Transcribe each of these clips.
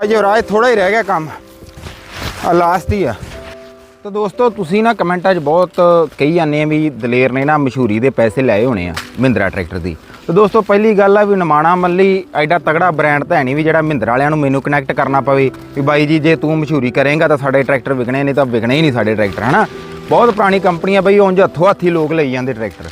ਅਜੇ ਰਾਜ ਥੋੜਾ ਹੀ ਰਹਿ ਗਿਆ ਕੰਮ। ਆ ਲਾਸਟ ਹੀ ਆ। ਤਾਂ ਦੋਸਤੋ, ਤੁਸੀਂ ਨਾ ਕਮੈਂਟਾਂ 'ਚ ਬਹੁਤ ਕਹੀ ਜਾਂਦੇ ਆ ਵੀ ਦਲੇਰ ਨੇ ਨਾ ਮਸ਼ਹੂਰੀ ਦੇ ਪੈਸੇ ਲਏ ਹੋਣੇ ਆ ਮਹਿੰਦਰਾ ਟਰੈਕਟਰ ਦੀ। ਤਾਂ ਦੋਸਤੋ, ਪਹਿਲੀ ਗੱਲ ਆ ਵੀ ਨਮਾਣਾ ਮੱਲੀ ਐਡਾ ਤਗੜਾ ਬ੍ਰਾਂਡ ਤਾਂ ਹੈ ਨਹੀਂ ਵੀ ਜਿਹੜਾ ਮਹਿੰਦਰਾ ਵਾਲਿਆਂ ਨੂੰ ਮੈਨੂੰ ਕਨੈਕਟ ਕਰਨਾ ਪਵੇ ਵੀ ਬਾਈ ਜੀ, ਜੇ ਤੂੰ ਮਸ਼ਹੂਰੀ ਕਰੇਂਗਾ ਤਾਂ ਸਾਡੇ ਟਰੈਕਟਰ ਵਿਕਣੇ ਨਹੀਂ ਤਾਂ ਵਿਕਣੇ ਹੀ ਨਹੀਂ ਸਾਡੇ ਟਰੈਕਟਰ, ਹਨਾ? ਬਹੁਤ ਪੁਰਾਣੀ ਕੰਪਨੀ ਆ ਬਈ ਉਂਝ ਹੱਥੋਂ ਹੱਥੀ ਲੋਕ ਲਈ ਜਾਂਦੇ ਟਰੈਕਟਰ।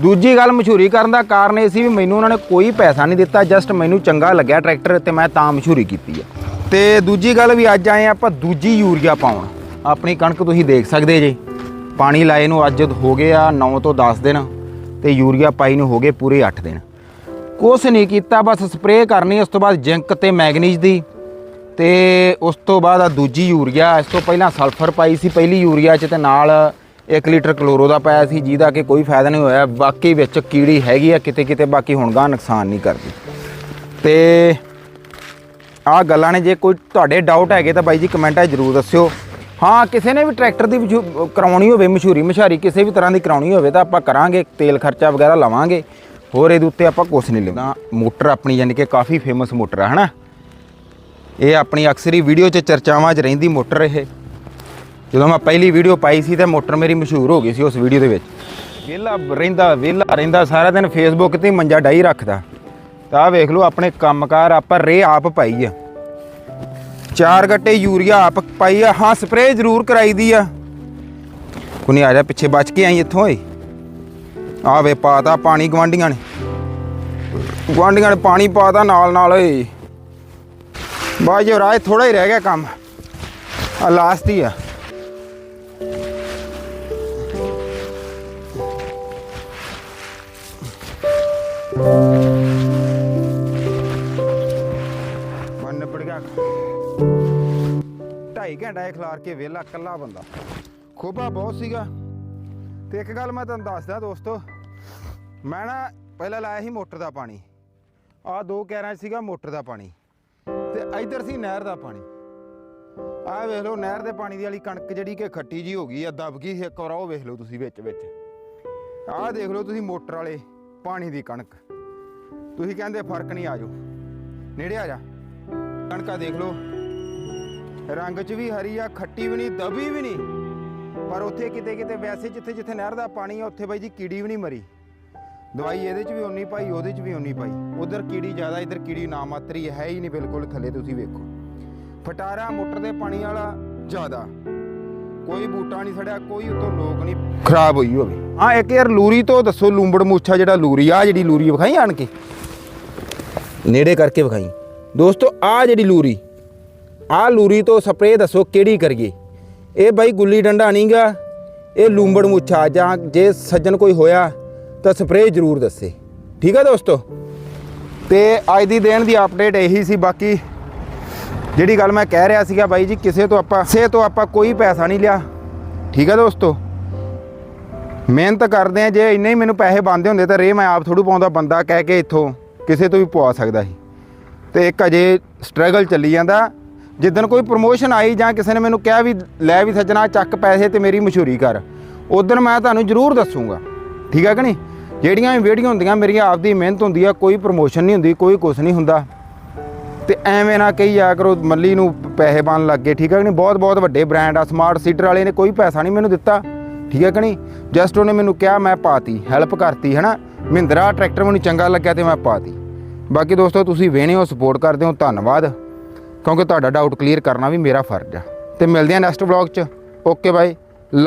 ਦੂਜੀ ਗੱਲ, ਮਸ਼ਹੂਰੀ ਕਰਨ ਦਾ ਕਾਰਨ ਇਹ ਸੀ ਵੀ ਮੈਨੂੰ ਉਹਨਾਂ ਨੇ ਕੋਈ ਪੈਸਾ ਨਹੀਂ ਦਿੱਤਾ ਜਸਟ ਮੈਨੂੰ ਚੰਗਾ ਲੱਗਿਆ ਟਰੈਕਟਰ ਤੇ ਮੈਂ ਤਾਂ ਮਸ਼ਹੂਰੀ ਕੀਤੀ ਆ। ਤੇ ਦੂਜੀ ਗੱਲ ਵੀ ਅੱਜ ਆਏ ਆਪਾਂ ਦੂਜੀ ਯੂਰੀਆ ਪਾਉਣ। ਆਪਣੀ ਕਣਕ ਤੁਸੀਂ ਦੇਖ ਸਕਦੇ ਜੇ। ਪਾਣੀ ਲਾਏ ਨੂੰ ਅੱਜ ਹੋ ਗਏ ਆ 9 ਤੋਂ 10 ਦਿਨ ਤੇ ਯੂਰੀਆ ਪਾਈ ਨੂੰ ਹੋ ਗਏ ਪੂਰੇ 8 ਦਿਨ। ਕੁਛ ਨਹੀਂ ਕੀਤਾ, ਬਸ ਸਪਰੇਅ ਕਰਨੀ, ਉਸ ਤੋਂ ਬਾਅਦ ਜ਼ਿੰਕ ਤੇ ਮੈਗਨੀਜ਼ ਦੀ। ਤੇ ਉਸ ਤੋਂ ਬਾਅਦ ਆ ਦੂਜੀ ਯੂਰੀਆ, ਇਸ ਤੋਂ ਪਹਿਲਾਂ ਸਲਫਰ ਪਾਈ ਸੀ, ਪਹਿਲੀ ਯੂਰੀਆ 'ਚ ਤੇ ਨਾਲ 1 ਲੀਟਰ ਕਲੋਰੋ ਦਾ ਪਾਇਆ ਸੀ, ਜਿਹਦਾ ਕਿ ਕੋਈ ਫਾਇਦਾ ਨਹੀਂ ਹੋਇਆ। ਬਾਕੀ ਵਿੱਚ ਕੀੜੀ ਹੈਗੀ ਆ ਕਿਤੇ ਕਿਤੇ ਬਾਕੀ ਹੁਣ ਗਾਂ ਨੁਕਸਾਨ ਨਹੀਂ ਕਰਦੀ। ਤੇ ਆਹ ਗੱਲਾਂ ਨੇ ਜੇ ਕੋਈ ਤੁਹਾਡੇ ਡਾਊਟ ਹੈਗੇ ਤਾਂ ਬਾਈ ਜੀ ਕਮੈਂਟਾਂ 'ਚ ਜ਼ਰੂਰ ਦੱਸਿਓ। ਹਾਂ, ਕਿਸੇ ਨੇ ਵੀ ਟਰੈਕਟਰ ਦੀ ਮਸ਼ਹੂ- ਕਰਾਉਣੀ ਹੋਵੇ, ਮਸ਼ਹੂਰੀ ਮਸ਼ਾਰੀ ਕਿਸੇ ਵੀ ਤਰ੍ਹਾਂ ਦੀ ਕਰਾਉਣੀ ਹੋਵੇ ਤਾਂ ਆਪਾਂ ਕਰਾਂਗੇ, ਤੇਲ ਖਰਚਾ ਵਗੈਰਾ ਲਵਾਂਗੇ। ਹੋਰ ਇਹਦੇ ਉੱਤੇ ਆਪਾਂ ਕੁਛ ਨਹੀਂ ਲੈਂਦਾ ਮੋਟਰ ਆਪਣੀ ਯਾਨੀ ਕਿ ਕਾਫੀ ਫੇਮਸ ਮੋਟਰ ਆ, ਹਨਾ? ਇਹ ਆਪਣੀ ਅਕਸਰ ਹੀ ਵੀਡੀਓ 'ਚ ਚਰਚਾਵਾਂ 'ਚ ਰਹਿੰਦੀ ਮੋਟਰ ਇਹ। ਜਦੋਂ ਮੈਂ ਪਹਿਲੀ ਵੀਡੀਓ ਪਾਈ ਸੀ ਤਾਂ ਮੋਟਰ ਮੇਰੀ ਮਸ਼ਹੂਰ ਹੋ ਗਈ ਸੀ ਉਸ ਵੀਡੀਓ ਦੇ ਵਿੱਚ। ਵਿਹਲਾ ਰਹਿੰਦਾ ਵਿਹਲਾ ਰਹਿੰਦਾ, ਸਾਰਾ ਦਿਨ ਫੇਸਬੁੱਕ ਤੇ ਮੰਜਾ ਡਾਈ ਰੱਖਦਾ। ਤਾਂ ਆਹ ਵੇਖ ਲਓ, ਆਪਣੇ ਕੰਮਕਾਰ ਆਪਾਂ ਰੇ ਆਪ ਪਾਈ ਆ। ਚਾਰ ਗੱਟੇ ਯੂਰੀਆ ਆਪ ਪਾਈ ਆ, ਹਾਂ, ਸਪਰੇਅ ਜ਼ਰੂਰ ਕਰਾਈ ਦੀ ਆ। ਕੁਨੀ, ਆ ਜਾ, ਪਿੱਛੇ ਬਚ ਕੇ ਆਈ ਇੱਥੋਂ ਏ ਆ ਵੇ, ਪਾਤਾ ਪਾਣੀ ਗਵਾਂਡੀਆਂ ਨੇ। ਗਵਾਂਡੀਆਂ ਨੇ ਪਾਣੀ ਪਾਤਾ ਨਾਲ ਨਾਲ, ਓਏ। ਬਾਜੋ ਰਾਜ ਥੋੜਾ ਹੀ ਰਹਿ ਗਿਆ ਕੰਮ। ਆ ਲਾਸਟ ਹੀ ਆ। ਬੰਨ ਪੜ ਗਿਆ ਢਾਈ ਘੰਟਾ ਇਹ ਖਿਲਾਰ ਕੇ ਵਿਹਲਾ ਇਕੱਲਾ ਬੰਦਾ। ਖੋਬਾ ਬਹੁਤ ਸੀਗਾ। ਤੇ ਇੱਕ ਗੱਲ ਮੈਂ ਤੁਹਾਨੂੰ ਦੱਸਦਾ ਦੋਸਤੋ, ਮੈਂ ਨਾ ਪਹਿਲਾਂ ਲਾਇਆ ਸੀ ਮੋਟਰ ਦਾ ਪਾਣੀ। ਆਹ ਦੋ ਕੈਰਾਂ 'ਚ ਸੀਗਾ ਮੋਟਰ ਦਾ ਪਾਣੀ। ਤੇ ਇੱਧਰ ਸੀ ਨਹਿਰ ਦਾ ਪਾਣੀ। ਆਹ ਵੇਖ ਲਓ, ਨਹਿਰ ਦੇ ਪਾਣੀ ਦੀ ਵਾਲੀ ਕਣਕ ਜਿਹੜੀ ਕਿ ਖੱਟੀ ਜੀ ਹੋ ਗਈ ਆ, ਦਬ ਗਈ ਸੀ ਇੱਕ ਵਾਰ, ਉਹ ਵੇਖ ਲਓ ਤੁਸੀਂ ਵਿੱਚ ਵਿੱਚ। ਆਹ ਦੇਖ ਲਓ ਤੁਸੀਂ ਮੋਟਰ ਵਾਲੇ ਪਾਣੀ ਦੀ ਕਣਕ। ਤੁਸੀਂ ਕਹਿੰਦੇ ਫ਼ਰਕ ਨਹੀਂ ਆਜੋ ਨੇੜੇ ਆ ਜਾ। ਕਣਕਾ ਦੇਖ ਲਓ। ਰੰਗ 'ਚ ਵੀ ਹਰੀ ਆ, ਖੱਟੀ ਵੀ ਨਹੀਂ, ਦਬੀ ਵੀ ਨਹੀਂ। ਪਰ ਉੱਥੇ ਕਿਤੇ ਕਿਤੇ ਵੈਸੇ ਜਿੱਥੇ ਜਿੱਥੇ ਨਹਿਰ ਦਾ ਪਾਣੀ ਆ, ਉੱਥੇ ਬਾਈ ਜੀ ਕੀੜੀ ਵੀ ਨਹੀਂ ਮਰੀ। ਦਵਾਈ ਇਹਦੇ 'ਚ ਵੀ ਉਨੀ ਪਾਈ, ਉਹਦੇ 'ਚ ਵੀ ਉਨੀ ਪਾਈ। ਉਧਰ ਕੀੜੀ ਜ਼ਿਆਦਾ, ਇੱਧਰ ਕੀੜੀ ਨਾ ਮਾਤਰੀ ਹੈ ਹੀ ਨਹੀਂ ਬਿਲਕੁਲ ਥੱਲੇ ਤੁਸੀਂ ਵੇਖੋ। ਫਟਾਰਾ ਮੋਟਰ ਦੇ ਪਾਣੀ ਵਾਲਾ ਜ਼ਿਆਦਾ। ਕੋਈ ਬੂਟਾ ਨਹੀਂ ਸੜਿਆ, ਕੋਈ ਉਤੋਂ ਲੋਕ ਨਹੀਂ, ਖਰਾਬ ਹੋਈ ਹੋਵੇ। ਹਾਂ, ਇੱਕ ਯਾਰ ਲੂਰੀ ਤੋਂ ਦੱਸੋ, ਲੂੰਬੜ ਮੁੱਛਾ ਜਿਹੜਾ ਲੂਰੀ ਆ ਜਿਹੜੀ ਲੂਰੀ ਵਿਖਾਈ ਆਣ ਕੇ? ਨੇੜੇ ਕਰਕੇ ਵਿਖਾਈ। ਦੋਸਤੋ ਆ ਜਿਹੜੀ ਲੂਰੀ ਆ ਲੂਰੀ ਤੋਂ ਸਪਰੇਅ ਦੱਸੋ ਕਿਹੜੀ ਕਰੀਏ? ਇਹ ਬਾਈ ਗੁੱਲੀ ਡੰਡਾ ਨਹੀਂਗਾ, ਇਹ ਲੂੰਬੜ ਮੁੱਛਾ, ਜਾਂ ਜੇ ਸੱਜਣ ਕੋਈ ਹੋਇਆ, ਤਾਂ ਸਪਰੇਅ ਜ਼ਰੂਰ ਦੱਸੇ। ਠੀਕ ਹੈ ਦੋਸਤੋ? ਤੇ ਅੱਜ ਦੀ ਦੇਣ ਦੀ ਅਪਡੇਟ ਇਹੀ ਸੀ, ਬਾਕੀ ਜਿਹੜੀ ਗੱਲ ਮੈਂ ਕਹਿ ਰਿਹਾ ਸੀਗਾ ਬਾਈ ਜੀ, ਕਿਸੇ ਤੋਂ ਆਪਾਂ, ਕਿਸੇ ਤੋਂ ਆਪਾਂ ਕੋਈ ਪੈਸਾ ਨਹੀਂ ਲਿਆ। ਠੀਕ ਆ ਦੋਸਤੋ? ਮਿਹਨਤ ਕਰਦੇ ਆ, ਜੇ ਇੰਨੇ ਹੀ ਮੈਨੂੰ ਪੈਸੇ ਬੰਦੇ ਹੁੰਦੇ, ਤਾਂ ਰੇ ਮੈਂ ਆਪ ਥੋੜੂ ਪਾਉਂਦਾ ਬੰਦਾ ਕਹਿ ਕੇ ਇੱਥੋਂ ਕਿਸੇ ਤੋਂ ਵੀ ਪਵਾ ਸਕਦਾ ਸੀ। ਤੇ ਇੱਕ ਅਜੇ ਸਟਰਗਲ ਚੱਲੀ ਜਾਂਦਾ। ਜਿੱਦਣ ਕੋਈ ਪ੍ਰੋਮੋਸ਼ਨ ਆਈ ਜਾਂ ਕਿਸੇ ਨੇ ਮੈਨੂੰ ਕਿਹਾ ਵੀ ਲੈ ਵੀ ਸੱਜਣਾ, ਚੱਕ ਪੈਸੇ ਤੇ ਮੇਰੀ ਮਸ਼ਹੂਰੀ ਕਰ, ਉਦੋਂ ਮੈਂ ਤੁਹਾਨੂੰ ਜ਼ਰੂਰ ਦੱਸੂਗਾ। ਠੀਕ ਹੈ ਕਿ ਨਹੀਂ? ਜਿਹੜੀਆਂ ਵੀ ਵੀਡੀਓ ਹੁੰਦੀਆਂ ਮੇਰੀਆਂ ਆਪਦੀ ਮਿਹਨਤ ਹੁੰਦੀ ਆ, ਕੋਈ ਪ੍ਰੋਮੋਸ਼ਨ ਨਹੀਂ ਹੁੰਦੀ, ਕੋਈ ਕੁਝ ਨਹੀਂ ਹੁੰਦਾ। ਤੇ ਐਵੇਂ ਨਾ ਕਹੀ ਜਾ ਕਰੋ, ਮੱਲੀ ਨੂੰ ਪੈਸੇ ਬਣਨ ਲੱਗ ਗਏ, ਠੀਕ ਹੈ ਕਿ ਨਹੀਂ? ਬਹੁਤ ਬਹੁਤ ਵੱਡੇ ਬ੍ਰਾਂਡ ਆ ਸਮਾਰਟ ਸੀਟਰ ਵਾਲੇ ਨੇ ਕੋਈ ਪੈਸਾ ਨਹੀਂ ਮੈਨੂੰ ਦਿੱਤਾ। ਠੀਕ ਹੈ ਕਿ ਨਹੀਂ? ਜਸਟ ਉਹਨੇ ਮੈਨੂੰ ਕਿਹਾ, ਮੈਂ ਪਾਤੀ ਹੈਲਪ ਕਰਤੀ ਹੈ ਨਾ ਮਹਿੰਦਰਾ ਟਰੈਕਟਰ ਮੈਨੂੰ ਚੰਗਾ ਲੱਗਿਆ ਤੇ ਮੈਂ ਪਾਤੀ। ਬਾਕੀ ਦੋਸਤੋ, ਤੁਸੀਂ ਵੇਣੇ ਹੋ ਸਪੋਰਟ ਕਰਦੇ ਹੋ, ਧੰਨਵਾਦ। ਕਿਉਂਕਿ ਤੁਹਾਡਾ ਡਾਊਟ ਕਲੀਅਰ ਕਰਨਾ ਵੀ ਮੇਰਾ ਫਰਜ਼ ਆ। ਤੇ ਮਿਲਦੇ ਆ ਨੈਕਸਟ ਵਲੌਗ 'ਚ। Okay bye